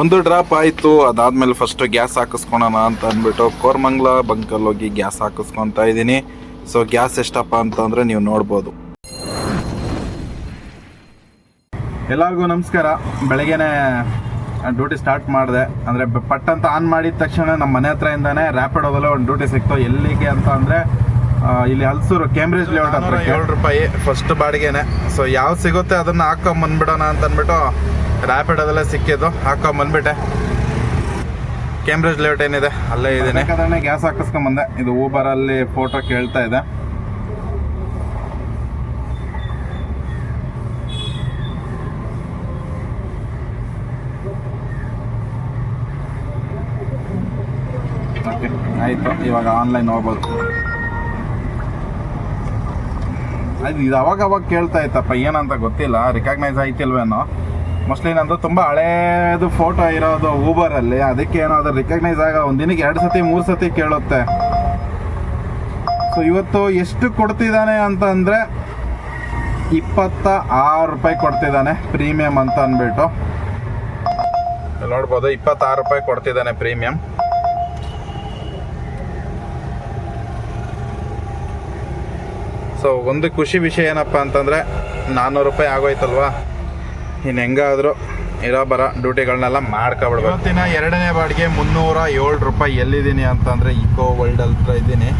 ಒಂದು ಡ್ರಾಪ್ ಆಯಿತು, ಅದಾದಮೇಲೆ ಫಸ್ಟು ಗ್ಯಾಸ್ ಹಾಕಿಸ್ಕೊಳೋಣ ಅಂತ ಅಂದ್ಬಿಟ್ಟು ಕೋರ್ಮಂಗ್ಲ ಬಂಕಲ್ಲಿ ಹೋಗಿ ಗ್ಯಾಸ್ ಹಾಕಿಸ್ಕೊತಾ ಇದ್ದೀನಿ. ಸೊ ಗ್ಯಾಸ್ ಎಷ್ಟಪ್ಪ ಅಂತಂದರೆ ನೀವು ನೋಡ್ಬೋದು. ಎಲ್ಲರಿಗೂ ನಮಸ್ಕಾರ. ಬೆಳಗ್ಗೆನೆ ಡ್ಯೂಟಿ ಸ್ಟಾರ್ಟ್ ಮಾಡಿದೆ. ಅಂದರೆ ಪಟ್ ಅಂತ ಆನ್ ಮಾಡಿದ ತಕ್ಷಣ ನಮ್ಮ ಮನೆ ಹತ್ರದಿಂದಾನೆ ರ್ಯಾಪಿಡೋದಲ್ಲೇ ಒಂದು ಡ್ಯೂಟಿ ಸಿಕ್ತು. ಎಲ್ಲಿಗೆ ಅಂತ ಅಂದರೆ ಇಲ್ಲಿ ಹಲ್ಸೂರು ಕ್ಯಾಂಬ್ರಿಜ್ ಲೇಔಟ್ ಹತ್ರ ಏಳು ರೂಪಾಯಿ ಫಸ್ಟ್ ಬಾಡಿಗೆನೆ. ಸೊ ಯಾವ್ದು ಸಿಗುತ್ತೆ ಅದನ್ನು ಹಾಕೊಂಬಂದ್ಬಿಡೋಣ ಅಂತ ಅಂದ್ಬಿಟ್ಟು ರ್ಯಾಪಿಡೋದಲ್ಲೇ ಸಿಕ್ಕಿದ್ದು. ಹಾಕೊಂಬಂದ್ಬಿಟ್ಟೆ ಕ್ಯಾಂಬ್ರಿಜ್ ಲೇಔಟ್ ಏನಿದೆ? ಅಲ್ಲೇ ಇದ್ದೀನಿ. ಬೇಕಾದ್ರೆ ಗ್ಯಾಸ್ ಹಾಕಿಸ್ಕೊಂಬಂದೆ ಇದು ಊಬರಲ್ಲಿ ಫೋಟೋ ಕೇಳ್ತಾ ಇದೆ. ಓಕೆ ಆಯಿತು. ಇವಾಗ ಆನ್ಲೈನ್ ಹೋಗ್ಬೋದು. ಅದು ಇದು ಅವಾಗ ಅವಾಗ ಕೇಳ್ತಾ ಇತ್ತಪ್ಪ, ಏನಂತ ಗೊತ್ತಿಲ್ಲ. ರಿಕಗ್ನೈಸ್ ಆಯ್ತಿಲ್ವೇನೋ. ಮೋಸ್ಟ್ಲಿ ನಂದು ತುಂಬ ಹಳೇದು ಫೋಟೋ ಇರೋದು ಊಬರಲ್ಲಿ ಅದಕ್ಕೆ ಏನೋ ಅದು ರಿಕಗ್ನೈಸ್ ಆಗ ಒಂದು ದಿನಕ್ಕೆ ಎರಡು ಸತಿ, ಮೂರು ಸತಿ ಕೇಳುತ್ತೆ. ಸೊ ಇವತ್ತು ಎಷ್ಟು ಕೊಡ್ತಿದ್ದಾನೆ ಅಂತ ಅಂದ್ರೆ ಇಪ್ಪತ್ತ ಆರು ರೂಪಾಯಿ ಕೊಡ್ತಿದ್ದಾನೆ ಪ್ರೀಮಿಯಂ ಅಂತ ಅಂದ್ಬಿಟ್ಟು. ನೋಡ್ಬೋದು, ಇಪ್ಪತ್ತಾರು ರೂಪಾಯಿ ಕೊಡ್ತಿದ್ದಾನೆ ಪ್ರೀಮಿಯಂ ಸೊ ಒಂದು ಖುಷಿ ವಿಷಯ ಏನಪ್ಪ ಅಂತಂದರೆ ನಾನ್ನೂರು ರೂಪಾಯಿ ಆಗೋಯ್ತಲ್ವಾ? ಇನ್ನು ಹೆಂಗಾದರೂ ಇರೋ ಬರೋ ಡ್ಯೂಟಿಗಳನ್ನೆಲ್ಲ ಮಾಡ್ಕೊಬಿಡ್ಬೇಕು. ಇವತ್ತಿನ ಎರಡನೇ ಬಾಡಿಗೆ ಮುನ್ನೂರ ಏಳು ರೂಪಾಯಿ ಎಲ್ಲಿದ್ದೀನಿ ಅಂತಂದರೆ ಇಕೋ ವರ್ಲ್ಡ್ ಹತ್ರ ಇದ್ದೀನಿ.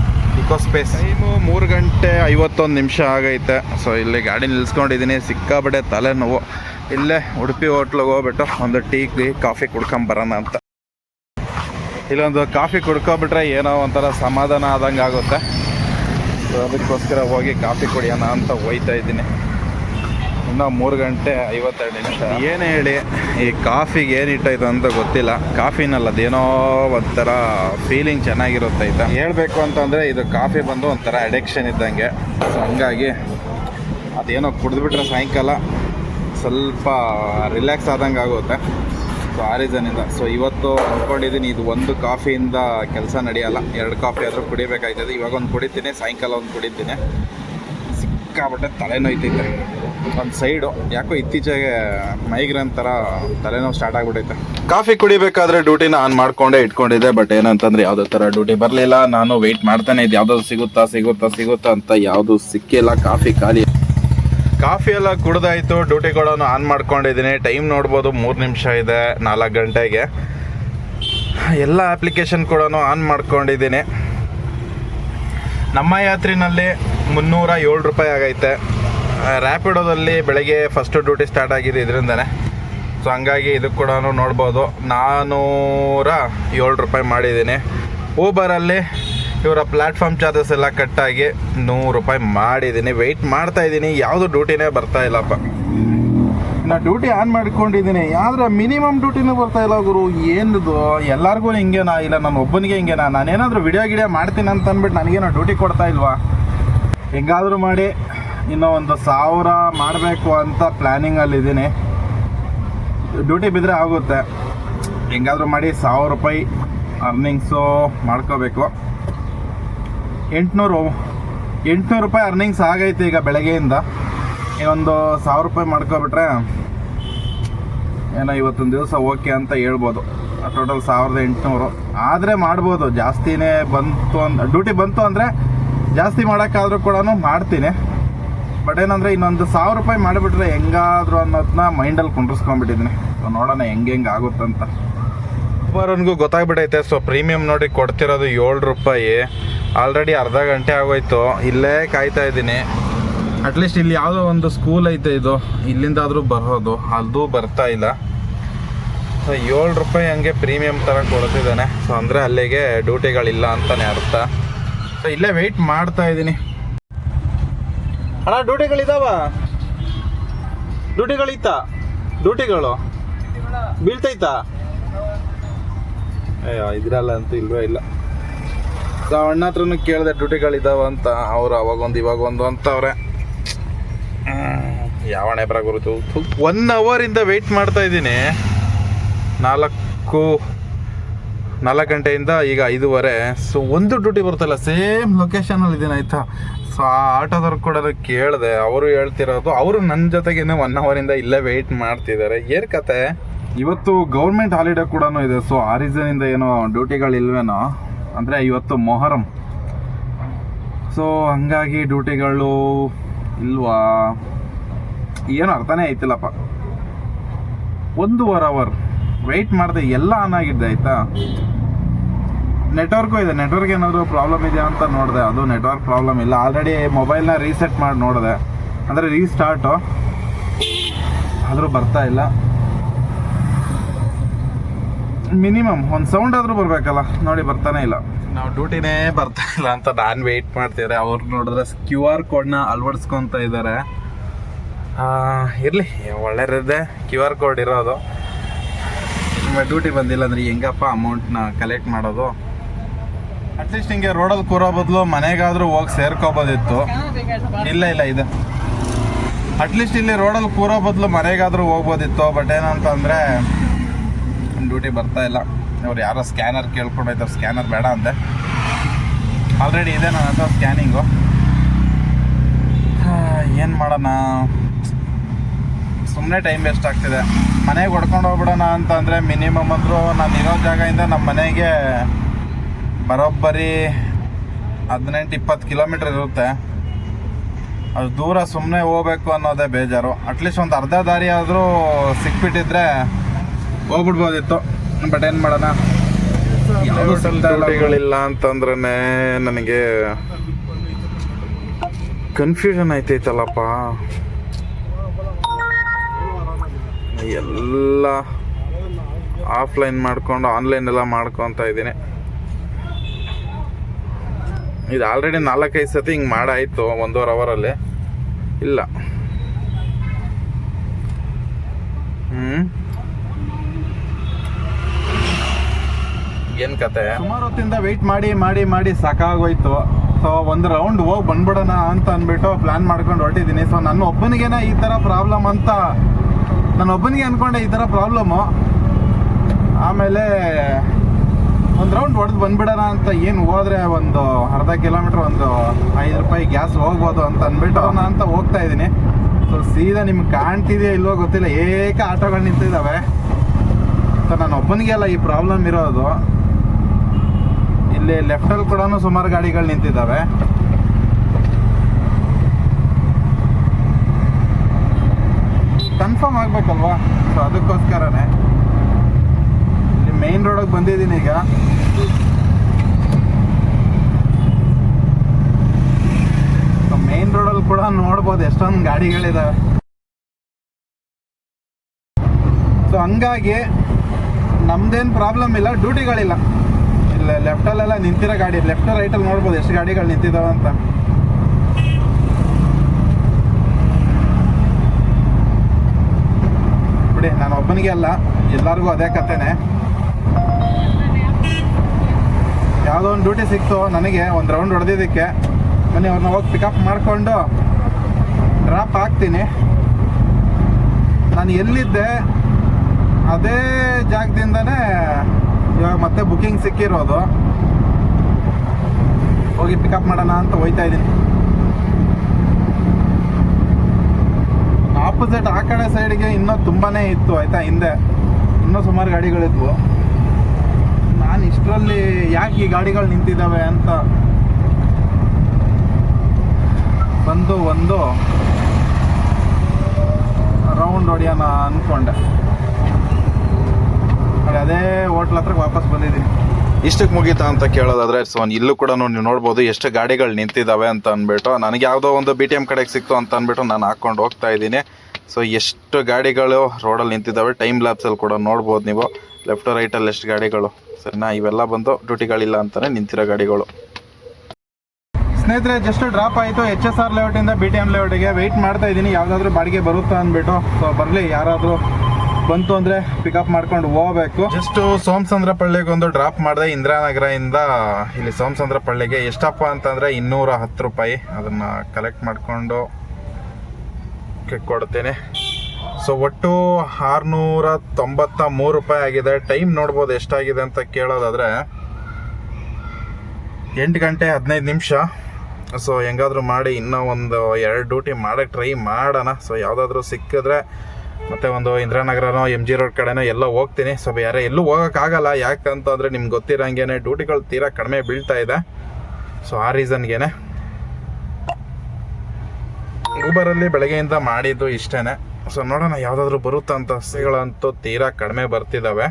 ಇಕೋ ಸ್ಪೇಸ್ ಟೈಮು ಮೂರು ಗಂಟೆ ಐವತ್ತೊಂದು ನಿಮಿಷ ಆಗೈತೆ. ಸೊ ಇಲ್ಲಿ ಗಾಡಿ ನಿಲ್ಸ್ಕೊಂಡಿದ್ದೀನಿ. ಸಿಕ್ಕಾಬಡೆ ತಲೆನೋವು. ಇಲ್ಲೇ ಉಡುಪಿ ಹೋಟ್ಲಿಗೆ ಹೋಗ್ಬಿಟ್ಟು ಒಂದು ಟೀ ಕಾಫಿ ಕುಡ್ಕೊಂಬರೋಣ ಅಂತ. ಇಲ್ಲೊಂದು ಕಾಫಿ ಕುಡ್ಕೊಬಿಟ್ರೆ ಏನೋ ಒಂಥರ ಸಮಾಧಾನ ಆದಂಗೆ ಆಗುತ್ತೆ ಸೊ ಅದಕ್ಕೋಸ್ಕರ ಹೋಗಿ ಕಾಫಿ ಕುಡಿಯೋಣ ಅಂತ ಹೋಯ್ತಾ ಇದ್ದೀನಿ. ಇನ್ನೂ ಮೂರು ಗಂಟೆ ಐವತ್ತೆರಡು ನಿಮಿಷ. ಏನೇ ಹೇಳಿ, ಈ ಕಾಫಿಗೆ ಏನು ಇಟ್ಟಾಯ್ತು ಅಂತ ಗೊತ್ತಿಲ್ಲ. ಕಾಫಿನಲ್ಲ, ಅದೇನೋ ಒಂಥರ ಫೀಲಿಂಗ್ ಚೆನ್ನಾಗಿರುತ್ತೆ ಆಯ್ತಾ ಹೇಳಬೇಕು ಅಂತಂದರೆ ಇದು ಕಾಫಿ ಬಂದು ಒಂಥರ ಅಡಿಕ್ಷನ್ ಇದ್ದಂಗೆ. ಸೊ ಹಂಗಾಗಿ ಅದೇನೋ ಕುಡಿದ್ಬಿಟ್ರೆ ಸಾಯಂಕಾಲ ಸ್ವಲ್ಪ ರಿಲ್ಯಾಕ್ಸ್ ಆದಂಗೆ ಆಗುತ್ತೆ. ಸೊ ಆ ರೀಸನಿಂದ ಸೊ ಇವತ್ತು ಅಂದ್ಕೊಂಡಿದ್ದೀನಿ ಇದು ಒಂದು ಕಾಫಿಯಿಂದ ಕೆಲಸ ನಡೆಯಲ್ಲ. ಎರಡು ಕಾಫಿ ಆದರೂ ಕುಡಿಬೇಕಾಯ್ತದೆ. ಇವಾಗ ಒಂದು ಕುಡಿತೀನಿ, ಸಾಯಂಕಾಲ ಒಂದು ಕುಡಿತೀನಿ. ಸಿಕ್ಕಾಬಟ್ಟೆ ತಲೆನೋಯ್ತೈತೆ. ಒಂದು ಸೈಡು ಯಾಕೋ ಇತ್ತೀಚೆಗೆ ಮೈಗ್ರೇನ್ ಥರ ತಲೆನೋವು ಸ್ಟಾರ್ಟ್ ಆಗಿಬಿಟ್ಟೈತೆ ಕಾಫಿ ಕುಡಿಬೇಕಾದ್ರೆ ಡ್ಯೂಟಿನ ಆನ್ ಮಾಡ್ಕೊಂಡೇ ಇಟ್ಕೊಂಡಿದ್ದೆ ಬಟ್ ಏನಂತಂದ್ರೆ ಯಾವುದೇ ಥರ ಡ್ಯೂಟಿ ಬರಲಿಲ್ಲ. ನಾನು ವೆಯ್ಟ್ ಮಾಡ್ತಾನೆ ಇದ್ದೆ ಯಾವುದಾದ್ರು ಸಿಗುತ್ತಾ ಸಿಗುತ್ತಾ ಸಿಗುತ್ತಾ ಅಂತ ಯಾವುದು ಸಿಕ್ಕಿಲ್ಲ ಕಾಫಿ ಖಾಲಿ. ಕಾಫಿ ಎಲ್ಲ ಕುಡ್ದಾಯ್ತು ಡ್ಯೂಟಿ ಕೂಡ ಆನ್ ಮಾಡ್ಕೊಂಡಿದ್ದೀನಿ. ಟೈಮ್ ನೋಡ್ಬೋದು ಮೂರು ನಿಮಿಷ ಇದೆ ನಾಲ್ಕು ಗಂಟೆಗೆ. ಎಲ್ಲ ಅಪ್ಲಿಕೇಶನ್ ಕೂಡ ಆನ್ ಮಾಡ್ಕೊಂಡಿದ್ದೀನಿ. ನಮ್ಮ ಯಾತ್ರಿನಲ್ಲಿ ಮುನ್ನೂರ ಏಳು ರೂಪಾಯಿ ಆಗೈತೆ. ರ್ಯಾಪಿಡೋದಲ್ಲಿ ಬೆಳಗ್ಗೆ ಫಸ್ಟು ಡ್ಯೂಟಿ ಸ್ಟಾರ್ಟ್ ಆಗಿದೆ ಇದರಿಂದನೇ. ಸೊ ಹಂಗಾಗಿ ಇದಕ್ಕೆ ಕೂಡ ನೋಡ್ಬೋದು. ನಾನ್ನೂರ ಏಳು ರೂಪಾಯಿ ಮಾಡಿದ್ದೀನಿ. ಊಬರಲ್ಲಿ ಇವರ ಪ್ಲ್ಯಾಟ್ಫಾರ್ಮ್ ಚಾರ್ಜಸ್ ಎಲ್ಲ ಕಟ್ಟಾಗಿ ನೂರು ರೂಪಾಯಿ ಮಾಡಿದ್ದೀನಿ. ವೆಯ್ಟ್ ಮಾಡ್ತಾ ಇದ್ದೀನಿ. ಯಾವುದು ಡ್ಯೂಟಿನೇ ಬರ್ತಾ ಇಲ್ಲಪ್ಪ ನಾ ಡ್ಯೂಟಿ ಆನ್ ಮಾಡ್ಕೊಂಡಿದ್ದೀನಿ. ಆದರೆ ಮಿನಿಮಮ್ ಡ್ಯೂಟಿನೂ ಬರ್ತಾ ಇಲ್ಲ ಗುರು. ಏನಿದು? ಎಲ್ಲರಿಗೂ ಹಿಂಗೇನಾ? ಇಲ್ಲ, ನಾನು ಒಬ್ಬನಿಗೆ ಹಿಂಗೇನಾ? ನಾನೇನಾದರೂ ವಿಡಿಯೋ ಗಿಡಿಯೋ ಮಾಡ್ತೀನಿ ಅಂತ ಅಂದ್ಬಿಟ್ಟು ನನಗೇನೋ ಡ್ಯೂಟಿ ಕೊಡ್ತಾ ಇಲ್ವಾ? ಹೆಂಗಾದರೂ ಮಾಡಿ ಇನ್ನೂ ಒಂದು ಸಾವಿರ ಮಾಡಬೇಕು ಅಂತ ಪ್ಲ್ಯಾನಿಂಗಲ್ಲಿದ್ದೀನಿ ಡ್ಯೂಟಿ ಬಿದ್ದರೆ ಆಗುತ್ತೆ. ಹೆಂಗಾದರೂ ಮಾಡಿ ಸಾವಿರ ರೂಪಾಯಿ ಅರ್ನಿಂಗ್ಸು ಮಾಡ್ಕೋಬೇಕು. ಎಂಟುನೂರು ಎಂಟುನೂರು ರೂಪಾಯಿ ಅರ್ನಿಂಗ್ಸ್ ಆಗೈತೆ ಈಗ ಬೆಳಗ್ಗೆಯಿಂದ. ಇನ್ನೊಂದು ಸಾವಿರ ರೂಪಾಯಿ ಮಾಡ್ಕೊಬಿಟ್ರೆ ಏನೋ ಇವತ್ತೊಂದು ದಿವಸ ಓಕೆ ಅಂತ ಹೇಳ್ಬೋದು. ಟೋಟಲ್ ಸಾವಿರದ ಎಂಟುನೂರು. ಆದರೆ ಮಾಡ್ಬೋದು. ಜಾಸ್ತಿನೇ ಬಂತು ಅಂತ ಡ್ಯೂಟಿ ಬಂತು ಅಂದರೆ ಜಾಸ್ತಿ ಮಾಡೋಕ್ಕಾದ್ರೂ ಕೂಡ ಮಾಡ್ತೀನಿ. ಬಟ್ ಏನಂದರೆ ಇನ್ನೊಂದು ಸಾವಿರ ರೂಪಾಯಿ ಮಾಡಿಬಿಟ್ರೆ ಹೆಂಗಾದ್ರು ಅನ್ನೋದನ್ನ ಮೈಂಡಲ್ಲಿ ಕುಂಡ್ರಿಸ್ಕೊಂಡ್ಬಿಟ್ಟಿದ್ದೀನಿ ಸೊ ನೋಡೋಣ ಹೆಂಗೆ ಹೆಂಗೆ ಆಗುತ್ತಂತ. ಒಬ್ಬರನ್ಗೂ ಗೊತ್ತಾಗ್ಬಿಟ್ಟೈತೆ. ಸೊ ಪ್ರೀಮಿಯಂ ನೋಡಿ ಕೊಡ್ತಿರೋದು ಏಳು ರೂಪಾಯಿ. ಆಲ್ರೆಡಿ ಅರ್ಧ ಗಂಟೆ ಆಗೋಯ್ತು. ಇಲ್ಲೇ ಕಾಯ್ತಾ ಇದ್ದೀನಿ. ಅಟ್ಲೀಸ್ಟ್ ಇಲ್ಲಿ ಯಾವುದೋ ಒಂದು ಸ್ಕೂಲ್ ಐತೆ ಇದು. ಇಲ್ಲಿಂದಾದರೂ ಬರೋದು. ಅದು ಬರ್ತಾ ಇಲ್ಲ. ಸೊ ಏಳು ರೂಪಾಯಿ ಹಂಗೆ ಪ್ರೀಮಿಯಂ ಥರ ಕೊಡ್ತಿದ್ದಾನೆ. ಸೊ ಅಂದರೆ ಅಲ್ಲಿಗೆ ಡ್ಯೂಟಿಗಳಿಲ್ಲ ಅಂತಲೇ ಅರ್ಥ. ಸೊ ಇಲ್ಲೇ ವೆಯ್ಟ್ ಮಾಡ್ತಾ ಇದ್ದೀನಿ. ಅಣ್ಣ ಡ್ಯೂಟಿಗಳಿದಾವ ಡ್ಯೂಟಿಗಳಿತ್ತ ಡ್ಯೂಟಿಗಳು ಬೀಳ್ತೈತಾ? ಅಯ್ಯೋ, ಇದ್ರಲ್ಲ ಅಂತೂ ಇಲ್ವೇ ಇಲ್ಲ. ಸೊ, ಅಣ್ಣ ಹತ್ರನೂ ಕೇಳಿದೆ ಡ್ಯೂಟಿಗಳಿದಾವ ಅಂತ, ಅವ್ರು ಅವಾಗೊಂದು, ಇವಾಗೊಂದು ಅಂತವ್ರೆ. ಯಾವ ಹಣೆ ಬರ ಗುರುತು ಒನ್ ಅವರಿಂದ ವೆಯ್ಟ್ ಮಾಡ್ತಾ ಇದ್ದೀನಿ. ನಾಲ್ಕು ನಾಲ್ಕು ಗಂಟೆಯಿಂದ ಈಗ ಐದುವರೆ. ಸೊ ಒಂದು ಡ್ಯೂಟಿ ಬರುತ್ತಲ್ಲ ಸೇಮ್ ಲೊಕೇಶನಲ್ಲಿ ಇದ್ದೀನಿ, ಆಯ್ತಾ? ಸೊ ಆ ಆಟೋದವ್ರು ಕೂಡ ಕೇಳಿದೆ. ಅವರು ಹೇಳ್ತಿರೋದು, ಅವರು ನನ್ನ ಜೊತೆಗೇನೆ ಒನ್ ಅವರಿಂದ ಇಲ್ಲೇ ವೆಯ್ಟ್ ಮಾಡ್ತಿದ್ದಾರೆ. ಏನು ಕತೆ? ಇವತ್ತು ಗೌರ್ಮೆಂಟ್ ಹಾಲಿಡೇ ಕೂಡ ಇದೆ. ಸೊ ಆ ರೀಸನಿಂದ ಏನೋ ಡ್ಯೂಟಿಗಳು ಇಲ್ವೇನೋ? ಅಂದರೆ ಇವತ್ತು ಮೊಹರಂ. ಸೊ ಹಂಗಾಗಿ ಡ್ಯೂಟಿಗಳು ಇಲ್ವಾ? ಏನು ಅರ್ಥನೇ ಆಯ್ತಿಲ್ಲಪ್ಪ. ಒಂದೂವರೆ ಅವರ್ ವೆಯ್ಟ್ ಮಾಡಿದೆ ಎಲ್ಲ ಆನ್ ಆಗಿದ್ದೆ ಆಯಿತಾ? ನೆಟ್ವರ್ಕು ಇದೆ. ನೆಟ್ವರ್ಕ್ ಏನಾದರೂ ಪ್ರಾಬ್ಲಮ್ ಇದೆಯಾ ಅಂತ ನೋಡಿದೆ. ಅದು ನೆಟ್ವರ್ಕ್ ಪ್ರಾಬ್ಲಮ್ ಇಲ್ಲ. ಆಲ್ರೆಡಿ ಮೊಬೈಲ್ನ ರೀಸೆಟ್ ಮಾಡಿ ನೋಡಿದೆ. ಅಂದರೆ ರೀಸ್ಟಾರ್ಟು ಆದರೂ ಬರ್ತಾ ಇಲ್ಲ. ಮಿನಿಮಮ್ ಒಂದು ಸೌಂಡ್ ಆದರೂ ಬರಬೇಕಲ್ಲ. ನೋಡಿ, ಬರ್ತಾನೆ ಇಲ್ಲ. ನಾವು ಡ್ಯೂಟಿನೇ ಬರ್ತಾ ಇಲ್ಲ ಅಂತ ನಾನು ವೆಯ್ಟ್ ಮಾಡ್ತಿದ್ದಾರೆ ಅವ್ರು ನೋಡಿದ್ರೆ ಕ್ಯೂ ಆರ್ ಕೋಡ್ನ ಅಳವಡಿಸ್ಕೊತ ಇದ್ದಾರೆ ಇರಲಿ. ಒಳ್ಳೆಯದೇ ಕ್ಯೂ ಆರ್ ಕೋಡ್ ಇರೋದು ಡ್ಯೂಟಿ ಬಂದಿಲ್ಲ ಅಂದರೆ ಹೆಂಗಪ್ಪ ಅಮೌಂಟ್ನ ಕಲೆಕ್ಟ್ ಮಾಡೋದು? ಅಟ್ಲೀಸ್ಟ್ ಹಿಂಗೆ ರೋಡಲ್ಲಿ ಕೂರೋ ಬದಲು ಮನೆಗಾದ್ರೂ ಹೋಗಿ ಸೇರ್ಕೋಬೋದಿತ್ತು. ಇಲ್ಲ ಇಲ್ಲ, ಇದೆ. ಅಟ್ಲೀಸ್ಟ್ ಇಲ್ಲಿ ರೋಡಲ್ಲಿ ಕೂರೋ ಬದಲು ಮನೆಗಾದ್ರೂ ಹೋಗ್ಬೋದಿತ್ತು ಬಟ್ ಏನಂತ ಅಂದರೆ ಡ್ಯೂಟಿ ಬರ್ತಾ ಇಲ್ಲ. ಅವ್ರು ಯಾರೋ ಸ್ಕ್ಯಾನರ್ ಕೇಳ್ಕೊಂಡು ಹೋಯ್ತಾರೆ ಸ್ಕ್ಯಾನರ್ ಬೇಡ ಅಂದೆ. ಆಲ್ರೆಡಿ ಇದೆ ನನ್ನ ಹತ್ರ ಸ್ಕ್ಯಾನಿಂಗು ಏನು ಮಾಡೋಣ? ಸುಮ್ಮನೆ ಟೈಮ್ ವೇಸ್ಟ್ ಆಗ್ತಿದೆ. ಮನೆಗೆ ಹೊಡ್ಕೊಂಡು ಹೋಗ್ಬಿಡೋಣ ಅಂತ ಅಂದರೆ ಮಿನಿಮಮ್ ಅಂದರೂ ನಾನು ಇರೋ ಜಾಗದಿಂದ ನಮ್ಮ ಮನೆಗೆ ಬರೋಬ್ಬರಿ ಹದಿನೆಂಟು ಇಪ್ಪತ್ತು ಕಿಲೋಮೀಟ್ರ್ ಇರುತ್ತೆ. ಅದು ದೂರ ಸುಮ್ಮನೆ ಹೋಗ್ಬೇಕು ಅನ್ನೋದೇ ಬೇಜಾರು. ಅಟ್ಲೀಸ್ಟ್ ಒಂದು ಅರ್ಧ ದಾರಿ ಆದರೂ ಸಿಕ್ಬಿಟ್ಟಿದ್ರೆ ಹೋಗ್ಬಿಡ್ಬೋದಿತ್ತು. ಬಟ್ ಏನು ಮಾಡೋಣ? ಡ್ಯೂಟಿಗಳಿಲ್ಲ ಅಂತಂದ್ರೆ ನನಗೆ ಕನ್ಫ್ಯೂಷನ್ ಆಯ್ತೈತಲ್ಲಪ್ಪ. ಎಲ್ಲ ಆಫ್ಲೈನ್ ಮಾಡ್ಕೊಂಡು ಆನ್ಲೈನ್ ಎಲ್ಲ ಮಾಡ್ಕೊತ ಇದ್ದೀನಿ. ಇದು ಆಲ್ರೆಡಿ ನಾಲ್ಕೈದು ಸತಿ ಹಿಂಗೆ ಮಾಡಾಯಿತು, ಒಂದೂವರೆ ಅವರಲ್ಲಿ. ಇಲ್ಲ. ಹ್ಞೂ ಏನು ಕತೆ? ಸುಮಾರು ಹೊತ್ತಿಂದ ವೆಯ್ಟ್ ಮಾಡಿ ಮಾಡಿ ಮಾಡಿ ಸಾಕಾಗೋಯ್ತು. ಸೊ ಒಂದು ರೌಂಡ್ ಹೋಗಿ ಬಂದ್ಬಿಡೋಣ ಅಂತ ಅಂದ್ಬಿಟ್ಟು ಪ್ಲ್ಯಾನ್ ಮಾಡ್ಕೊಂಡು ಹೊರಟಿದ್ದೀನಿ. ಸೊ ನನ್ನ ಒಬ್ಬನಿಗೇನ ಈ ಥರ ಪ್ರಾಬ್ಲಮ್ ಅಂತ ನಾನು ಒಬ್ಬನಿಗೆ ಅನ್ಕೊಂಡೆ ಈ ಥರ ಪ್ರಾಬ್ಲಮ್ಮು ಆಮೇಲೆ ಒಂದು ರೌಂಡ್ ಹೊಡೆದು ಬಂದ್ಬಿಡೋಣ ಅಂತ ಏನು ಹೋದ್ರೆ ಒಂದು ಅರ್ಧ ಕಿಲೋಮೀಟರ್ ಒಂದು ಐದು ರೂಪಾಯಿ ಗ್ಯಾಸ್ ಹೋಗ್ಬೋದು ಅಂತ ಅಂದ್ಬಿಟ್ಟು ನಾನು ಅಂತ ಹೋಗ್ತಾ ಇದ್ದೀನಿ. ಸೊ ಸೀದಾ ನಿಮ್ಗೆ ಕಾಣ್ತಿದೆಯಾ ಇಲ್ವೋ ಗೊತ್ತಿಲ್ಲ. ಏಕ ಆಟೋಗಳು ನಿಂತಿದ್ದಾವೆ. ಸೊ ನಾನು ಒಬ್ಬನಿಗೆ ಅಲ್ಲ ಈ ಪ್ರಾಬ್ಲಮ್ ಇರೋದು. ಇಲ್ಲಿ ಲೆಫ್ಟಲ್ಲಿ ಕೂಡ ಸುಮಾರು ಗಾಡಿಗಳು ನಿಂತಿದ್ದಾವೆ. ಕನ್ಫರ್ಮ್ ಆಗಬೇಕಲ್ವಾ? ಸೊ ಅದಕ್ಕೋಸ್ಕರನೇ. ಮೇನ್ ರೋಡಿಗೆ ಬಂದಿದ್ದೀನಿ ಈಗ. ಮೇನ್ ರೋಡಲ್ಲಿ ಕೂಡ ನೋಡ್ಬೋದು ಎಷ್ಟೊಂದು ಗಾಡಿಗಳಿದಾವೆ. ಸೊ ಹಂಗಾಗಿ ನಮ್ದೇನು ಪ್ರಾಬ್ಲಮ್ ಇಲ್ಲ ಡ್ಯೂಟಿಗಳಿಲ್ಲ ಇಲ್ಲ ಲೆಫ್ಟಲ್ಲೆಲ್ಲ ನಿಂತಿರೋ ಗಾಡಿ ಲೆಫ್ಟ್ ರೈಟಲ್ಲಿ ನೋಡ್ಬೋದು ಎಷ್ಟು ಗಾಡಿಗಳು ನಿಂತಿದ್ದಾವೆ ಅಂತ. ಬಿಡಿ, ನಾನು ಒಬ್ಬನಿಗೆ ಅಲ್ಲ, ಎಲ್ಲರಿಗೂ ಅದೇ ಕತೆನೆ. ಯಾವುದೋ ಒಂದು ಡ್ಯೂಟಿ ಸಿಕ್ತು, ನನಗೆ ಒಂದು ರೌಂಡ್ ಹೊಡೆದಿದ್ದಕ್ಕೆ. ಮನೆ ಅವ್ರನ್ನ ಹೋಗಿ ಪಿಕಪ್ ಮಾಡಿಕೊಂಡು ಡ್ರಾಪ್ ಹಾಕ್ತೀನಿ. ನಾನು ಎಲ್ಲಿದ್ದೆ? ಅದೇ ಜಾಗದಿಂದನೇ ಇವಾಗ ಮತ್ತೆ ಬುಕಿಂಗ್ ಸಿಕ್ಕಿರೋದು. ಹೋಗಿ ಪಿಕಪ್ ಮಾಡೋಣ ಅಂತ ಹೋಯ್ತಾ ಇದ್ದೀನಿ. ಆಪೋಸಿಟ್ ಆ ಕಡೆ ಸೈಡ್ಗೆ ಇನ್ನೂ ತುಂಬಾ ಇತ್ತು, ಆಯ್ತಾ? ಹಿಂದೆ. ಇನ್ನೂ ಸುಮಾರು ಗಾಡಿಗಳಿದ್ವು. ನಾನು ಇಷ್ಟರಲ್ಲಿ ಯಾಕೆ ಈ ಗಾಡಿಗಳು ನಿಂತಿದ್ದಾವೆ ಅಂತ ಬಂದು ಒಂದು ರೌಂಡ್ ಹೊಡಿಯೋಣ ಅಂದ್ಕೊಂಡೆ ಅದೇ ಹೋಟ್ಲ್ ಹತ್ರಕ್ಕೆ ವಾಪಸ್ ಬಂದಿದ್ದೀನಿ. ಇಷ್ಟಕ್ಕೆ ಮುಗೀತಾ ಅಂತ ಕೇಳೋದಾದ್ರೆ ಸೊ ಇಲ್ಲೂ ಕೂಡ ನೀವು ನೋಡ್ಬೋದು, ಎಷ್ಟು ಗಾಡಿಗಳು ನಿಂತಿದ್ದಾವೆ ಅಂತ ಅಂದ್ಬಿಟ್ಟು, ನನಗೆ ಯಾವುದೋ ಒಂದು ಬಿ ಟಿ ಎಂ ಕಡೆಗೆ ಸಿಕ್ತು ಅಂತ ಅಂದ್ಬಿಟ್ಟು ನಾನು ಹಾಕ್ಕೊಂಡು ಹೋಗ್ತಾ ಇದ್ದೀನಿ. ಸೊ ಎಷ್ಟು ಗಾಡಿಗಳು ರೋಡಲ್ಲಿ ನಿಂತಿದ್ದಾವೆ ಟೈಮ್ ಲ್ಯಾಬ್ಸಲ್ಲಿ ಕೂಡ ನೋಡ್ಬೋದು ನೀವು. ಲೆಫ್ಟ್ ರೈಟಲ್ಲಿ ಎಷ್ಟು ಗಾಡಿಗಳು? ಸರಿನಾ ಇವೆಲ್ಲ ಬಂದು ಡ್ಯೂಟಿಗಳಿಲ್ಲ ಅಂತಾನೆ ನಿಂತಿರೋ ಗಾಡಿಗಳು. ಸ್ನೇಹಿತರೆ ಜಸ್ಟ್ ಡ್ರಾಪ್ ಆಯಿತು. ಎಚ್ ಎಸ್ ಆರ್ ಲೇಔಟಿಂದ ಬಿ ಟಿ ಎಂ ಲೇಔಟಿಗೆ ವೆಯ್ಟ್ ಮಾಡ್ತಾ ಇದ್ದೀನಿ. ಯಾವುದಾದ್ರೂ ಬಾಡಿಗೆ ಬರುತ್ತಾ ಅಂದ್ಬಿಟ್ಟು. ಸೊ ಬರಲಿ ಯಾರಾದರೂ ಬಂತು ಅಂದರೆ ಪಿಕಪ್ ಮಾಡ್ಕೊಂಡು ಹೋಗ್ಬೇಕು. ಜಸ್ಟ್ ಸೋಮಸಂದ್ರ ಪಳ್ಳಿಗೆ ಒಂದು ಡ್ರಾಪ್ ಮಾಡಿದೆ ಇಂದಿರಾನಗರದಿಂದ. ಇಲ್ಲಿ ಸೋಮಸಂದ್ರ ಪಳ್ಳಿಗೆ ಎಷ್ಟಪ್ಪ ಅಂತಂದರೆ ಇನ್ನೂರ ಹತ್ತು ರೂಪಾಯಿ. ಅದನ್ನು ಕಲೆಕ್ಟ್ ಮಾಡಿಕೊಂಡು ಕೊಡ್ತೇನೆ. ಸೊ ಒಟ್ಟು ಆರುನೂರ ತೊಂಬತ್ತ ಮೂರು ರೂಪಾಯಿ ಆಗಿದೆ. ಟೈಮ್ ನೋಡ್ಬೋದು ಎಷ್ಟಾಗಿದೆ ಅಂತ ಕೇಳೋದಾದರೆ ಎಂಟು ಗಂಟೆ ಹದಿನೈದು ನಿಮಿಷ. ಸೊ ಹೆಂಗಾದರೂ ಮಾಡಿ, ಇನ್ನೂ ಒಂದು ಎರಡು ಡ್ಯೂಟಿ ಮಾಡೋಕ್ಕೆ ಟ್ರೈ ಮಾಡೋಣ. ಸೊ ಯಾವುದಾದ್ರೂ ಸಿಕ್ಕಿದ್ರೆ ಮತ್ತು ಒಂದು ಇಂದಿರಾನಗರನೋ ಎಂ ಜಿ ರೋಡ್ ಕಡೆನೋ ಎಲ್ಲ ಹೋಗ್ತೀನಿ. ಸೊ ಬೇರೆ ಎಲ್ಲೂ ಹೋಗೋಕ್ಕಾಗಲ್ಲ ಯಾಕಂತಂದರೆ ನಿಮ್ಗೆ ಗೊತ್ತಿರೋಂಗೆ ಡ್ಯೂಟಿಗಳು ತೀರಾ ಕಡಿಮೆ ಬೀಳ್ತಾ ಇದೆ. ಸೊ ಆ ರೀಸನ್ಗೇನೆ ಊಬರಲ್ಲಿ ಬೆಳಗ್ಗೆಯಿಂದ ಮಾಡಿದ್ದು ಇಷ್ಟೇನೆ. ಸೊ ನೋಡೋಣ ಯಾವುದಾದ್ರೂ ಬರುತ್ತಾ ಅಂತ ಸಸಿಗಳಂತೂ ತೀರಾ ಕಡಿಮೆ ಬರ್ತಿದ್ದಾವೆ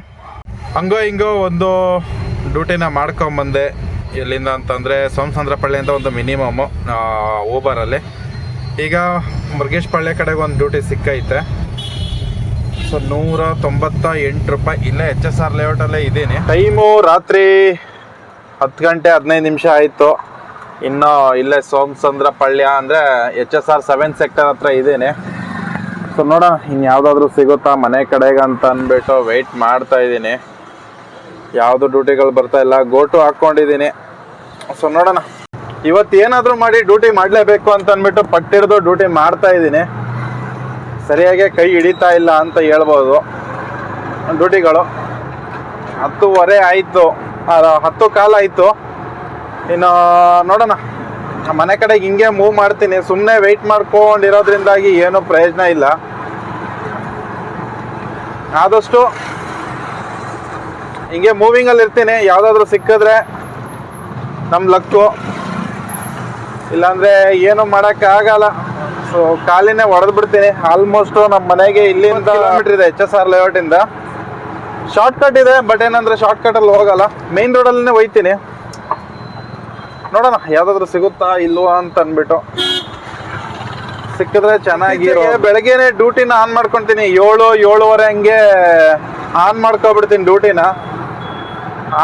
ಹಂಗೋ ಹಿಂಗೋ ಒಂದು ಡ್ಯೂಟಿನ ಮಾಡ್ಕೊಂಬಂದೆ ಎಲ್ಲಿಂದ ಅಂತಂದರೆ ಸೋಮಸಂದ್ರಪಳ್ಳಿ ಅಂತ ಒಂದು ಮಿನಿಮಮ್ಮು ಊಬರಲ್ಲಿ. ಈಗ ಮುರುಗೇಶ್ ಪಳ್ಳಿ ಕಡೆಗೆ ಒಂದು ಡ್ಯೂಟಿ ಸಿಕ್ಕೈತೆ. ಸೊ ನೂರ ತೊಂಬತ್ತ ಎಂಟು ರೂಪಾಯಿ. ಇಲ್ಲೇ ಎಚ್ ಎಸ್ ಆರ್ ಲೇಔಟಲ್ಲೇ ಇದ್ದೀನಿ. ಟೈಮು ರಾತ್ರಿ ಹತ್ತು ಗಂಟೆ ಹದಿನೈದು ನಿಮಿಷ ಆಯಿತು. ಇನ್ನು ಇಲ್ಲೇ ಸೋಮಸಂದ್ರ ಪಳ್ಯ ಅಂದರೆ H S R seven sector ಹತ್ರ ಇದ್ದೀನಿ. ಸೊ ನೋಡೋಣ ಇನ್ನು ಯಾವುದಾದ್ರೂ ಸಿಗುತ್ತಾ ಮನೆ ಕಡೆಗೆ ಅಂತ ಅಂದ್ಬಿಟ್ಟು ವೆಯ್ಟ್ ಮಾಡ್ತಾ ಇದ್ದೀನಿ. ಯಾವುದು ಡ್ಯೂಟಿಗಳು ಬರ್ತಾ ಇಲ್ಲ ಗೋಟು ಹಾಕ್ಕೊಂಡಿದ್ದೀನಿ. ಸೊ ನೋಡೋಣ. ಇವತ್ತು ಏನಾದರೂ ಮಾಡಿ ಡ್ಯೂಟಿ ಮಾಡಲೇಬೇಕು ಅಂತ ಅಂದ್ಬಿಟ್ಟು ಪಟ್ಟಿಡ್ದು ಡ್ಯೂಟಿ ಮಾಡ್ತಾ ಇದ್ದೀನಿ. ಸರಿಯಾಗಿ ಕೈ ಹಿಡಿತಾ ಇಲ್ಲ ಅಂತ ಹೇಳ್ಬೋದು. ಡ್ಯೂಟಿಗಳು ಹತ್ತುವರೆ ಆಯಿತು. ಹತ್ತು ಕಾಲ ಆಯಿತು. ಇನ್ನು, ನೋಡೋಣ. ಮನೆ ಕಡೆಗೆ ಹಿಂಗೆ ಮೂವ್ ಮಾಡ್ತೀನಿ. ಸುಮ್ಮನೆ ವೆಯ್ಟ್ ಮಾಡ್ಕೊಂಡಿರೋದ್ರಿಂದಾಗಿ ಏನೂ ಪ್ರಯೋಜನ ಇಲ್ಲ. ಆದಷ್ಟು ಹಿಂಗೆ ಮೂವಿಂಗಲ್ಲಿ ಇರ್ತೀನಿ. ಯಾವುದಾದ್ರೂ ಸಿಕ್ಕಿದ್ರೆ ನಮ್ಮ ಲಕ್ಕು ಇಲ್ಲಾಂದರೆ ಏನು ಮಾಡೋಕ್ಕಾಗಲ್ಲ ಸೊ ಕಾಲಿನೇ ಹೊಡೆದು ಬಿಡ್ತೀನಿ. ಆಲ್ಮೋಸ್ಟು ನಮ್ಮ ಮನೆಗೆ ಇಲ್ಲಿಂದ ಕಿಲೋಮೀಟರ್ ಇದೆ ಎಚ್ ಎಸ್ ಆರ್ ಲೇಔಟಿಂದ ಶಾರ್ಟ್ ಕಟ್ ಇದೆ ಬಟ್ ಏನಂದ್ರೆ ಶಾರ್ಟ್ ಕಟಲ್ಲಿ ಹೋಗಲ್ಲ. ಮೇನ್ ರೋಡಲ್ಲೇ ಹೋಯ್ತೀನಿ. ನೋಡೋಣ ಯಾವುದಾದ್ರೂ ಸಿಗುತ್ತಾ ಇಲ್ವಾ ಅಂತ ಅಂದ್ಬಿಟ್ಟು. ಸಿಕ್ಕಿದ್ರೆ ಚೆನ್ನಾಗಿ ಬೆಳಗ್ಗೆನೆ ಡ್ಯೂಟಿನ ಆನ್ ಮಾಡ್ಕೊಂತೀನಿ. ಏಳು ಏಳುವರೆ ಹಂಗೆ ಆನ್ ಮಾಡ್ಕೊಬಿಡ್ತೀನಿ ಡ್ಯೂಟಿನ.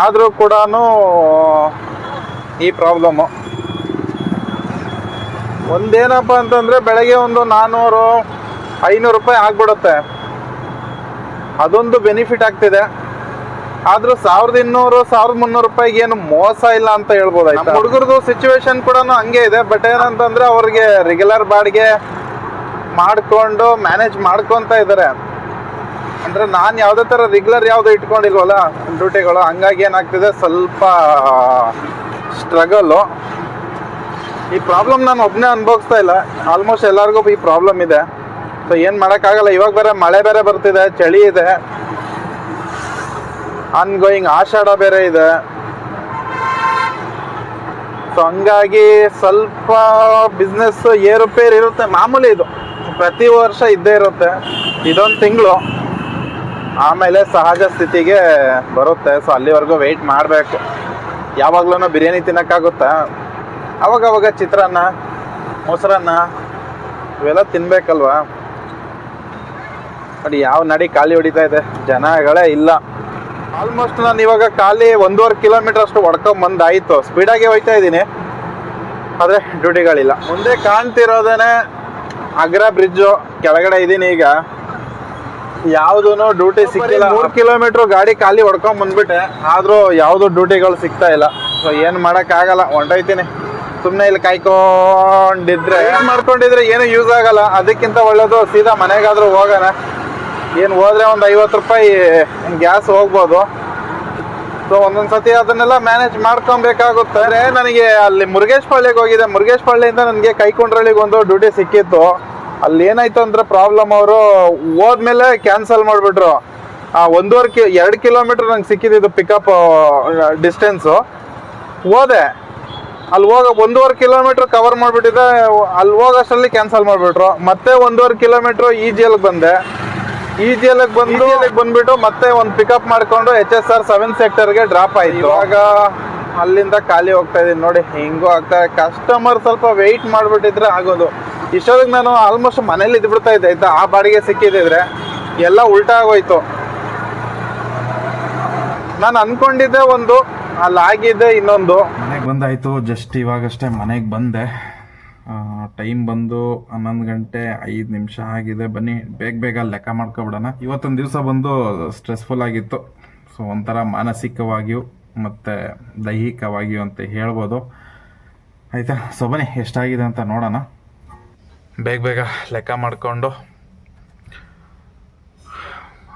ಆದರೂ ಕೂಡ ಈ ಪ್ರಾಬ್ಲಮ್ಮು ಒಂದೇನಪ್ಪ ಅಂತಂದ್ರೆ ಬೆಳಗ್ಗೆ ಒಂದು ನಾನ್ನೂರು ಐನೂರು ರೂಪಾಯಿ ಆಗ್ಬಿಡುತ್ತೆ. ಅದೊಂದು ಬೆನಿಫಿಟ್ ಆಗ್ತಿದೆ. ಆದ್ರೂ ಸಾವಿರದ ಇನ್ನೂರು, ಸಾವಿರದ ಮುನ್ನೂರು ರೂಪಾಯಿಗೆ ಏನು ಮೋಸ ಇಲ್ಲ ಅಂತ ಹೇಳ್ಬೋದು ಹುಡುಗರದು ಸಿಚುವೇಶನ್ ಕೂಡ ಹಂಗೆ ಇದೆ. ಬಟ್ ಏನಂತಂದ್ರೆ ಅವ್ರಿಗೆ ರೆಗ್ಯುಲರ್ ಬಾಡಿಗೆ ಮಾಡ್ಕೊಂಡು ಮ್ಯಾನೇಜ್ ಮಾಡ್ಕೊತ ಇದ್ದಾರೆ. ಅಂದ್ರೆ ನಾನು ಯಾವುದೇ ತರ ರೆಗ್ಯುಲರ್ ಯಾವ್ದು ಇಟ್ಕೊಂಡಿಲ್ವಲ್ಲ, ಡ್ಯೂಟಿಗಳು, ಹಂಗಾಗಿ ಏನಾಗ್ತಿದೆ? ಸ್ವಲ್ಪ ಸ್ಟ್ರಗಲ್ಲು ಈ ಪ್ರಾಬ್ಲಮ್ ನಾನು ಒಬ್ಬನೇ ಅನುಭವಿಸ್ತಾ ಇಲ್ಲ. ಆಲ್ಮೋಸ್ಟ್ ಎಲ್ಲರಿಗೂ ಈ ಪ್ರಾಬ್ಲಮ್ ಇದೆ. ಸೊ ಏನು ಮಾಡೋಕ್ಕಾಗಲ್ಲ. ಇವಾಗ ಬೇರೆ ಮಳೆ ಬೇರೆ ಬರ್ತಿದೆ, ಚಳಿ ಇದೆ. ಆನ್ ಗೋಯಿಂಗ್ ಆಷಾಢ ಬೇರೆ ಇದೆ. ಸೊ ಹಂಗಾಗಿ ಸ್ವಲ್ಪ ಬಿಸ್ನೆಸ್ ಏರುಪೇರು ಇರುತ್ತೆ. ಮಾಮೂಲಿ ಇದು. ಪ್ರತಿ ವರ್ಷ ಇದ್ದೇ ಇರುತ್ತೆ. ಇದೊಂದು ತಿಂಗಳು. ಆಮೇಲೆ ಸಹಜ ಸ್ಥಿತಿಗೆ ಬರುತ್ತೆ. ಸೊ ಅಲ್ಲಿವರೆಗೂ ವೆಯ್ಟ್ ಮಾಡಬೇಕು. ಯಾವಾಗ್ಲೂ ಬಿರಿಯಾನಿ ತಿನ್ನೋಕ್ಕಾಗುತ್ತಾ? ಅವಾಗ ಅವಾಗ ಚಿತ್ರಾನ್ನ, ಮೊಸರನ್ನ ಇವೆಲ್ಲ ತಿನ್ಬೇಕಲ್ವಾ? ನೋಡಿ ಯಾವ ನಡಿ ಖಾಲಿ ಹೊಡಿತಾ ಇದೆ? ಜನಗಳೇ ಇಲ್ಲ. ಆಲ್ಮೋಸ್ಟ್ ನಾನು ಇವಾಗ ಖಾಲಿ ಒಂದೂವರೆ ಕಿಲೋಮೀಟರ್ ಅಷ್ಟು ಹೊಡ್ಕೊಂಡ್ ಬಂದಾಯ್ತು. ಸ್ಪೀಡಾಗಿ ಹೋಯ್ತಾ ಇದ್ದೀನಿ. ಆದರೆ ಡ್ಯೂಟಿಗಳಿಲ್ಲ. ಮುಂದೆ ಕಾಣ್ತಿರೋದೇನೆ ಅಗ್ರ ಬ್ರಿಡ್ಜು ಕೆಳಗಡೆ ಇದ್ದೀನಿ ಈಗ. ಯಾವುದೂ ಡ್ಯೂಟಿ ಸಿಕ್ಕಿಲ್ಲ. ಮೂರು ಕಿಲೋಮೀಟ್ರ್ ಗಾಡಿ ಖಾಲಿ ಹೊಡ್ಕೊಂಡ್ ಬಂದ್ಬಿಟ್ಟೆ. ಆದರೂ ಯಾವುದು ಡ್ಯೂಟಿಗಳು ಸಿಗ್ತಾ ಇಲ್ಲ. ಸೊ ಏನು ಮಾಡೋಕ್ಕಾಗಲ್ಲ. ಹೊಂಟೋಯ್ತೀನಿ. ಸುಮ್ಮನೆ ಇಲ್ಲಿ ಕಾಯ್ಕೊಂಡಿದ್ರೆ. ಏನ್ ಮಾಡ್ಕೊಂಡಿದ್ರೆ ಏನು ಯೂಸ್ ಆಗಲ್ಲ. ಅದಕ್ಕಿಂತ ಒಳ್ಳೇದು ಸೀದಾ ಮನೆಗಾದ್ರೂ ಹೋಗೋಣ. ಏನು ಹೋದ್ರೆ ಒಂದು ಐವತ್ತು ರೂಪಾಯಿ ಗ್ಯಾಸ್ ಹೋಗ್ಬೋದು. ಸೊ ಒಂದೊಂದು ಸತಿ ಅದನ್ನೆಲ್ಲ ಮ್ಯಾನೇಜ್ ಮಾಡ್ಕೊಬೇಕಾಗುತ್ತೆ. ಅಂದ್ರೆ ನನಗೆ ಅಲ್ಲಿ ಮುರುಗೇಶ್ ಪಾಳ್ಯಕ್ಕೆ ಹೋಗಿದೆ ಮುರುಗೇಶ್ ಪಾಳ್ಯದಿಂದ ನನಗೆ ಕೈಕೊಂಡ್ರಳಿಗೆ ಒಂದು ಡ್ಯೂಟಿ ಸಿಕ್ಕಿತ್ತು. ಅಲ್ಲಿ ಏನಾಯ್ತು ಅಂದ್ರೆ ಪ್ರಾಬ್ಲಮ್ ಅವರು ಹೋದ್ಮೇಲೆ ಕ್ಯಾನ್ಸಲ್ ಮಾಡಿಬಿಟ್ರು. ಒಂದೂವರೆ ಕಿ, ಎರಡು ಕಿಲೋಮೀಟ್ರ್ ನಂಗೆ ಸಿಕ್ಕಿದ್ದು ಪಿಕಪ್ ಡಿಸ್ಟೆನ್ಸು ಹೋದೆ. ಅಲ್ಲಿ ಹೋಗ, ಒಂದೂವರೆ ಕಿಲೋಮೀಟ್ರ್ ಕವರ್ ಮಾಡಿಬಿಟ್ಟಿದೆ. ಅಲ್ಲಿ ಹೋಗೋಷ್ಟರಲ್ಲಿ ಕ್ಯಾನ್ಸಲ್ ಮಾಡಿಬಿಟ್ರು. ಮತ್ತೆ ಒಂದೂವರೆ ಕಿಲೋಮೀಟ್ರ್ ಈ ಜಿಯಲ್ಲಿ ಬಂದೆ. ಈ ಜಿಲ್ಲೆಗೆ ಬಂದು ಬಂದ್ಬಿಟ್ಟು ಮತ್ತೆ ಒಂದು ಪಿಕಪ್ ಮಾಡ್ಕೊಂಡು ಎಚ್ ಎಸ್ ಆರ್ ಸೆವೆನ್ ಸೆಕ್ಟರ್ಗೆ ಡ್ರಾಪ್ ಆಯ್ತು. ಇವಾಗ ಅಲ್ಲಿಂದ ಖಾಲಿ ಹೋಗ್ತಾ ಇದೀನಿ ನೋಡಿ ಹಿಂಗೂ ಆಗ್ತಾ ಕಸ್ಟಮರ್ ಸ್ವಲ್ಪ ವೆಯ್ಟ್ ಮಾಡಿಬಿಟ್ಟಿದ್ರೆ ಆಗೋದು. ಇಷ್ಟೊತ್ತಿಗೆ ನಾನು ಆಲ್ಮೋಸ್ಟ್ ಮನೇಲಿ ಇದ್ಬಿಡ್ತಾ ಇದ್ದೆ ಆಯ್ತಾ? ಆ ಬಾಡಿಗೆ ಸಿಕ್ಕಿದ್ರೆ ಎಲ್ಲ ಉಲ್ಟಾ ಆಗೋಯ್ತು. ನಾನು ಅನ್ಕೊಂಡಿದ್ದೆ ಒಂದು ಅಲ್ಲಿ ಆಗಿದ್ದೆ ಇನ್ನೊಂದು. ಮನೆಗೆ ಬಂದಾಯ್ತು ಜಸ್ಟ್ ಇವಾಗಷ್ಟೇ ಮನೆಗೆ ಬಂದೆ. ಟೈಮ್ ಬಂದು ಹನ್ನೊಂದು ಗಂಟೆ ಐದು ನಿಮಿಷ ಆಗಿದೆ. ಬನ್ನಿ, ಬೇಗ ಬೇಗ ಲೆಕ್ಕ ಮಾಡ್ಕೊಬಿಡೋಣ. ಇವತ್ತೊಂದು ದಿವಸ ಬಂದು ಸ್ಟ್ರೆಸ್ಫುಲ್ ಆಗಿತ್ತು. ಸೊ ಒಂಥರ ಮಾನಸಿಕವಾಗಿಯೂ ಮತ್ತು ದೈಹಿಕವಾಗಿಯೂ ಅಂತ ಹೇಳ್ಬೋದು. ಆಯಿತಾ? ಸೊ ಬನ್ನಿ, ಎಷ್ಟಾಗಿದೆ ಅಂತ ನೋಡೋಣ. ಬೇಗ ಬೇಗ ಲೆಕ್ಕ ಮಾಡಿಕೊಂಡು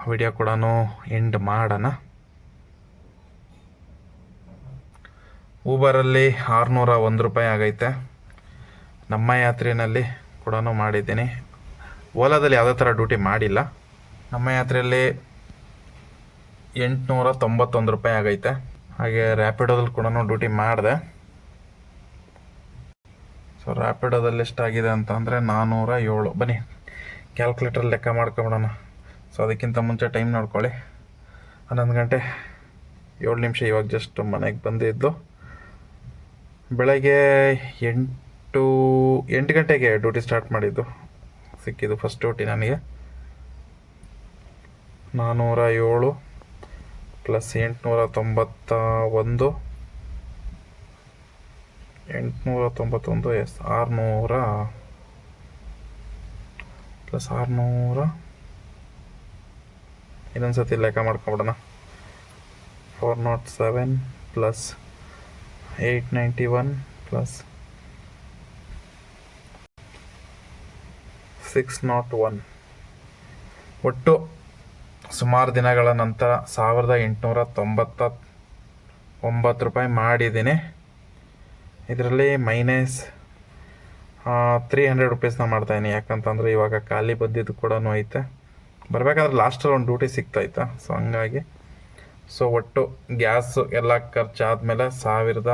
ವಿಡಿಯೋ ಕೂಡ ಎಂಡ್ ಮಾಡೋಣ. ಊಬರಲ್ಲಿ ಆರುನೂರ ಒಂದು ರೂಪಾಯಿ ಆಗೈತೆ. ನಮ್ಮ ಯಾತ್ರೆಯಲ್ಲಿ ಕೂಡ ಮಾಡಿದ್ದೀನಿ. ಓಲಾದಲ್ಲಿ ಯಾವುದೇ ಥರ ಡ್ಯೂಟಿ ಮಾಡಿಲ್ಲ. ನಮ್ಮ ಯಾತ್ರೆಯಲ್ಲಿ ಎಂಟುನೂರ ತೊಂಬತ್ತೊಂದು ರೂಪಾಯಿ ಆಗೈತೆ. ಹಾಗೆ ರ್ಯಾಪಿಡೋದಲ್ಲಿ ಕೂಡ ಡ್ಯೂಟಿ ಮಾಡಿದೆ. ಸೊ ರ್ಯಾಪಿಡೋದಲ್ಲಿ ಎಷ್ಟಾಗಿದೆ ಅಂತ ಅಂದರೆ ನಾನ್ನೂರ ಏಳು ಬನ್ನಿ ಕ್ಯಾಲ್ಕುಲೇಟರ್ ಲೆಕ್ಕ ಮಾಡ್ಕೊಬಿಡೋಣ. ಸೊ ಅದಕ್ಕಿಂತ ಮುಂಚೆ ಟೈಮ್ ನೋಡ್ಕೊಳ್ಳಿ. ಹನ್ನೊಂದು ಗಂಟೆ ಏಳು ನಿಮಿಷ ಇವಾಗ ಜಸ್ಟ್ ಮನೆಗೆ ಬಂದಿದ್ದು. ಬೆಳಗ್ಗೆ ಎಂಟು ಎಂಟು ಗಂಟೆಗೆ ಡ್ಯೂಟಿ ಸ್ಟಾರ್ಟ್ ಮಾಡಿದ್ದು. ಸಿಕ್ಕಿದ್ದು ಫಸ್ಟ್ ಡ್ಯೂಟಿ ನನಗೆ. ನಾನ್ನೂರ ಏಳು ಪ್ಲಸ್ ಎಂಟುನೂರ ತೊಂಬತ್ತ ಒಂದು ಎಂಟುನೂರ ತೊಂಬತ್ತೊಂದು ಎಸ್, ಆರುನೂರ ಪ್ಲಸ್ ಆರುನೂರ. ಇನ್ನೊಂದು ಸತಿ ಲೆಕ್ಕ ಮಾಡ್ಕೊಂಬಿಡೋಣ. Four nought seven plus eight ninety one plus six nought one ಒಟ್ಟು ಸುಮಾರು ದಿನಗಳ ನಂತರ ಸಾವಿರದ ಎಂಟುನೂರ ತೊಂಬತ್ತ ಒಂಬತ್ತು ರೂಪಾಯಿ ಮಾಡಿದ್ದೀನಿ. ಇದರಲ್ಲಿ ಮೈನಸ್ ತ್ರೀ ಹಂಡ್ರೆಡ್ ರುಪೀಸ್ನ ಮಾಡ್ತಾಯಿದ್ದೀನಿ ಯಾಕಂತಂದರೆ ಇವಾಗ ಖಾಲಿ ಬಂದಿದ್ದು ಕೂಡ ಐತೆ ಬರಬೇಕಾದ್ರೆ ಲಾಸ್ಟಲ್ಲಿ ಒಂದು ಡ್ಯೂಟಿ ಸಿಗ್ತಾಯ್ತಾ? ಸೊ ಹಂಗಾಗಿ. ಸೊ ಒಟ್ಟು ಗ್ಯಾಸು ಎಲ್ಲ ಖರ್ಚಾದ್ಮೇಲೆ ಸಾವಿರದ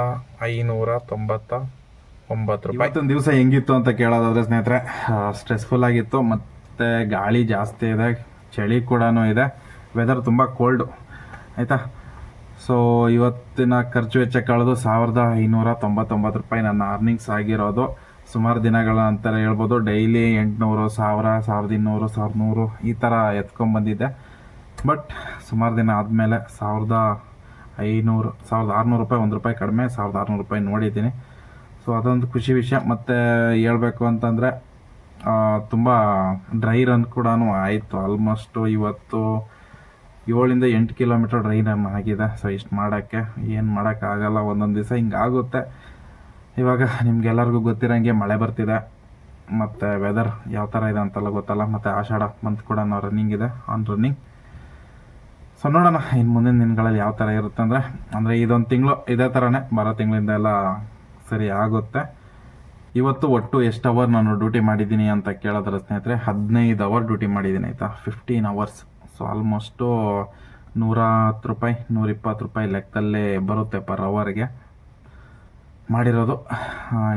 ಐನೂರ ತೊಂಬತ್ತ ಒಂಬತ್ತು ರೂಪಾಯಿ. ಇವತ್ತೊಂದು ದಿವಸ ಹೆಂಗಿತ್ತು ಅಂತ ಕೇಳೋದಾದ್ರೆ ಸ್ನೇಹಿತರೆ ಸ್ಟ್ರೆಸ್ಫುಲ್ ಆಗಿತ್ತು, ಮತ್ತು ಗಾಳಿ ಜಾಸ್ತಿ ಇದೆ, ಚಳಿ ಕೂಡ ಇದೆ ವೆದರ್ ತುಂಬ ಕೋಲ್ಡು ಆಯಿತಾ? ಸೊ ಇವತ್ತಿನ ಖರ್ಚು ವೆಚ್ಚ ಕಳೆದು ಸಾವಿರದ ಐನೂರ ತೊಂಬತ್ತೊಂಬತ್ತು ರೂಪಾಯಿ. ನನ್ನ ಅರ್ನಿಂಗ್ಸ್ ಆಗಿರೋದು ಸುಮಾರು ದಿನಗಳ ನಂತರ ಹೇಳ್ಬೋದು. ಡೈಲಿ ಎಂಟುನೂರು, ಸಾವಿರ, ಸಾವಿರದ ಇನ್ನೂರು, ಸಾವಿರದ ನೂರು ಈ ಥರ ಎತ್ಕೊಂಡ್ಬಂದಿದ್ದೆ ಬಟ್ ಸುಮಾರು ದಿನ ಆದಮೇಲೆ ಸಾವಿರದ ಐನೂರು, ಸಾವಿರದ ಆರುನೂರು ರೂಪಾಯಿ, ಒಂದು ರೂಪಾಯಿ ಕಡಿಮೆ, ಸಾವಿರದ ಆರುನೂರು ರೂಪಾಯಿ ನೋಡಿದ್ದೀನಿ. ಸೊ ಅದೊಂದು ಖುಷಿ ವಿಷಯ. ಮತ್ತು ಹೇಳಬೇಕು ಅಂತಂದರೆ ತುಂಬ ಡ್ರೈ ರನ್ ಕೂಡ ಆಯಿತು. ಆಲ್ಮೋಸ್ಟು ಇವತ್ತು ಏಳಿಂದ ಎಂಟು ಕಿಲೋಮೀಟರ್ ಡ್ರೈ ರನ್ ಆಗಿದೆ. ಸೊ ಇಷ್ಟು ಮಾಡೋಕ್ಕೆ ಏನು ಮಾಡೋಕ್ಕಾಗಲ್ಲ ಒಂದೊಂದು ದಿವಸ ಹಿಂಗಾಗುತ್ತೆ ಇವಾಗ ನಿಮ್ಗೆಲ್ಲರಿಗೂ ಗೊತ್ತಿರೋಂಗೆ ಮಳೆ ಬರ್ತಿದೆ. ಮತ್ತು ವೆದರ್ ಯಾವ ಥರ ಇದೆ ಅಂತೆಲ್ಲ ಗೊತ್ತಲ್ಲ. ಮತ್ತು ಆಷಾಢ ಮಂತ್ ಕೂಡ ನಾವು ರನ್ನಿಂಗ್ ಇದೆ ಆನ್ ರನ್ನಿಂಗ್ ಸೊ ನೋಡೋಣ ಇನ್ನು ಮುಂದಿನ ದಿನಗಳಲ್ಲಿ ಯಾವ ಥರ ಇರುತ್ತೆ ಅಂದರೆ ಅಂದರೆ ಇದೊಂದು ತಿಂಗಳು ಇದೇ ಥರನೇ ಬರೋ ತಿಂಗಳಿಂದ ಎಲ್ಲ ಸರಿ ಆಗುತ್ತೆ. ಇವತ್ತು ಒಟ್ಟು ಎಷ್ಟು ಅವರ್ ನಾನು ಡ್ಯೂಟಿ ಮಾಡಿದ್ದೀನಿ ಅಂತ ಕೇಳಿದ್ರೆ ಸ್ನೇಹಿತರೆ, ಹದಿನೈದು ಅವರ್ ಡ್ಯೂಟಿ ಮಾಡಿದ್ದೀನಿ, ಆಯಿತಾ? ಫಿಫ್ಟೀನ್ ಅವರ್ಸ್ ಸೊ ಆಲ್ಮೋಸ್ಟು ನೂರ ಹತ್ತು ರೂಪಾಯಿ ನೂರ ಇಪ್ಪತ್ತು ರೂಪಾಯಿ ಲೆಕ್ಕದಲ್ಲೇ ಬರುತ್ತೆ ಪರ್ ಅವರ್ಗೆ ಮಾಡಿರೋದು.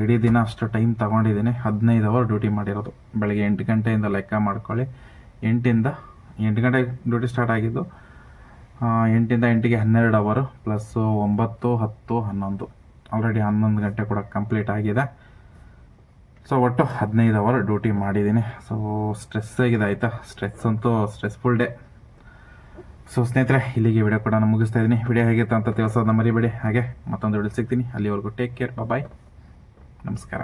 ಇಡೀ ದಿನ ಅಷ್ಟು ಟೈಮ್ ತಗೊಂಡಿದ್ದೀನಿ. ಹದಿನೈದು ಅವರ್ ಡ್ಯೂಟಿ ಮಾಡಿರೋದು. ಬೆಳಗ್ಗೆ ಎಂಟು ಗಂಟೆಯಿಂದ ಲೆಕ್ಕ ಮಾಡ್ಕೊಳ್ಳಿ. ಎಂಟಿಂದ, ಎಂಟು ಗಂಟೆಗೆ ಡ್ಯೂಟಿ ಸ್ಟಾರ್ಟ್ ಆಗಿದ್ದು ಎಂಟಿಂದ ಎಂಟಿಗೆ ಹನ್ನೆರಡು ಅವರು ಪ್ಲಸ್ಸು ಒಂಬತ್ತು, ಹತ್ತು, ಹನ್ನೊಂದು. ಆಲ್ರೆಡಿ ಹನ್ನೊಂದು ಗಂಟೆ ಕೂಡ ಕಂಪ್ಲೀಟ್ ಆಗಿದೆ. ಸೊ ಒಟ್ಟು ಹದಿನೈದು ಅವರ್ ಡ್ಯೂಟಿ ಮಾಡಿದ್ದೀನಿ. ಸೊ ಸ್ಟ್ರೆಸ್ ಆಗಿದೆ ಆಯಿತಾ? ಸ್ಟ್ರೆಸ್ ಅಂತೂ ಸ್ಟ್ರೆಸ್ಫುಲ್ ಡೇ ಸೊ ಸ್ನೇಹಿತರೆ, ಇಲ್ಲಿಗೆ ವಿಡಿಯೋ ಕೂಡ ನಾನು ಮುಗಿಸ್ತಾ ಇದ್ದೀನಿ. ವಿಡಿಯೋ ಹೇಗಿತ್ತು ಅಂತ ತಿಳಿಸೋದನ್ನ ಮರಿಬೇಡಿ. ಹಾಗೆ ಮತ್ತೊಂದು ವಿಡಿಯೋ ಸಿಗ್ತೀನಿ. ಅಲ್ಲಿವರೆಗೂ ಟೇಕ್ ಕೇರ್ ಬಾಯ್ ನಮಸ್ಕಾರ.